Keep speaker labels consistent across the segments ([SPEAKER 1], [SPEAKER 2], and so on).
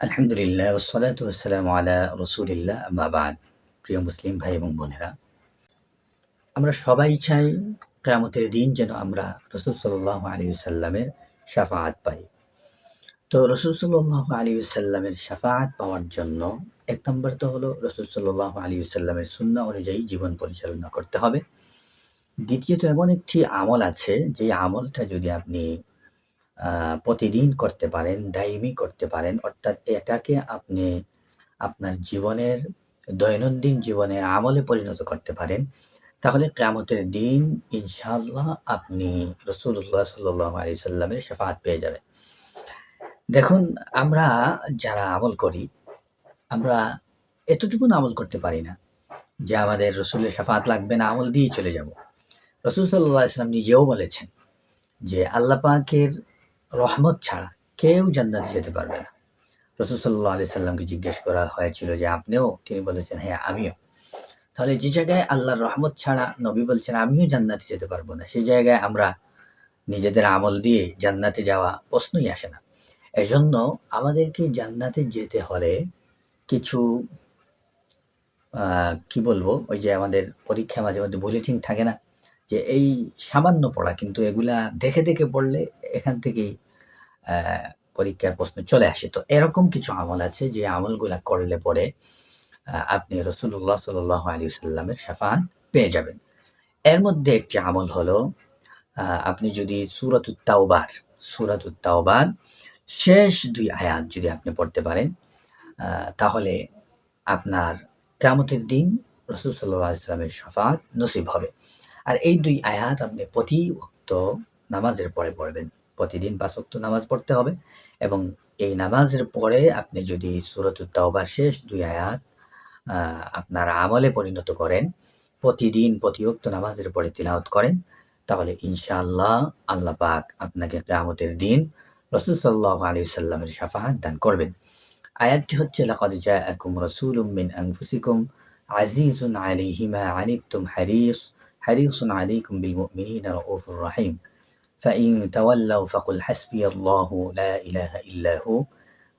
[SPEAKER 1] আলহামদুলিল্লাহ ওসলাত ওসালাম আলা রসুলিল্লাহ আম্মাবাদ প্রিয় মুসলিম ভাই এবং বোনেরা, আমরা সবাই চাই কেয়ামতের দিন যেন আমরা রসুল সাল্লাহ আলী সাল্লামের সাফাহাত পাই। তো রসুল সাল্লাহ আলী সাল্লামের সাফাহাত পাওয়ার জন্য এক নম্বর তো হলো রসুল সাল্লাহ আলী সাল্লামের শূন্য অনুযায়ী জীবন পরিচালনা করতে হবে। দ্বিতীয়ত এমন একটি আমল আছে যে আমলটা যদি আপনি প্রতিদিন করতে পারেন দাইমি করতে পারেন। অর্থাৎ এটাকে আপনি আপনার জীবনের, দৈনন্দিন জীবনের আমলে পরিণত করতে পারেন। তাহলে কেয়ামতের দিন ইনশাল্লাহ আপনি রসুল্লাহ সাল্লাহ আলি সাল্লামের শেফাত পেয়ে যাবেন। দেখুন, আমরা যারা আমল করি, আমরা এতটুকুন আমল করতে পারি না যে আমাদের রসুলের সাফাত লাগবে না, আমল দিয়ে চলে যাব। রসুল সাল্লাহ ইসলাম নিজেও বলেছেন যে আল্লাহ পাকের রহমত ছাড়া কেউ জান্নাতে যেতে পারবে না। রসুল সাল্লাহ আলি সাল্লামকে জিজ্ঞেস করা হয়েছিল যে, আপনিও? তিনি বলেছেন হ্যাঁ আমিও। তাহলে যে জায়গায় আল্লাহর রহমত ছাড়া নবী বলছেন, আমিও জান্নাতে যেতে পারব না। সেই জায়গায় আমরা নিজেদের আমল দিয়ে জান্নাতে যাওয়া প্রশ্নই আসে না। এজন্য আমাদেরকে জান্নাতে যেতে হলে কিছু কি বলব, ওই যে আমাদের পরীক্ষা মাঝে মধ্যে বুলেটিন থাকে না? যে এই সামান্য পড়া, কিন্তু এগুলা দেখে দেখে পড়লে এখান থেকেই পরীক্ষার প্রশ্ন চলে আসে। তো এরকম কিছু আমল আছে যে আমলগুলা করলে পরে আপনি রসুল্লাহ সাল আলী সাল্লামের সাফাত পেয়ে যাবেন। এর মধ্যে একটি আমল হলো আপনি যদি সুরতুত্তাওবার সুরতুত্তাওবার শেষ দুই আয়াত যদি আপনি পড়তে পারেন তাহলে আপনার কামতের দিন রসুল সাল্লাহ ইসলামের সাফাত নসিব হবে। আর এই দুই আয়াত আপনি প্রতি ওক্ত নামাজের পরে পড়বেন। প্রতিদিন পাঁচ ওক্ত নামাজ পড়তে হবে এবং এই নামাজের পরে আপনি যদি সুরতুত্তাওবার শেষ দুই আয়াত আপনার আমলে পরিণত করেন, প্রতিদিন প্রতি ওক্ত নামাজের পরে তিলাওত করেন, তাহলে ইনশাআল্লাহ আল্লাহ পাক আপনাকে কেয়ামতের দিন রসুল সাল্লাহ আলি সাল্লামের সাফাহাত দান করবেন। আয়াতটি হচ্ছে, লাকাদ জাআকুম রাসূলুম মিন আনফুসিকুম আজিজুন আলাইহি মা আনিতুম হারিস حريص عليكم بالمؤمنين رؤوف رحيم فإن تولوا فقل حسبي الله لا إله إلا هو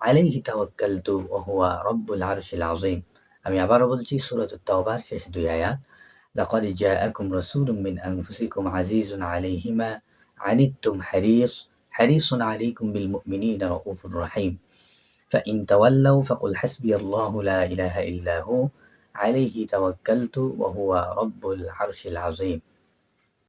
[SPEAKER 1] عليه توكلت وهو رب العرش العظيم আমি আবারও বলছি সুরত তাওবার শেষ দুই আয়াত لقد جاءكم رسول من أنفسكم عزيز عليه ما عنتم حريص حريص عليكم بالمؤمنين رؤوف رحيم فإن تولوا فقل حسبي الله لا إله إلا هو عليه توكلت وهو رب العرش العظيم.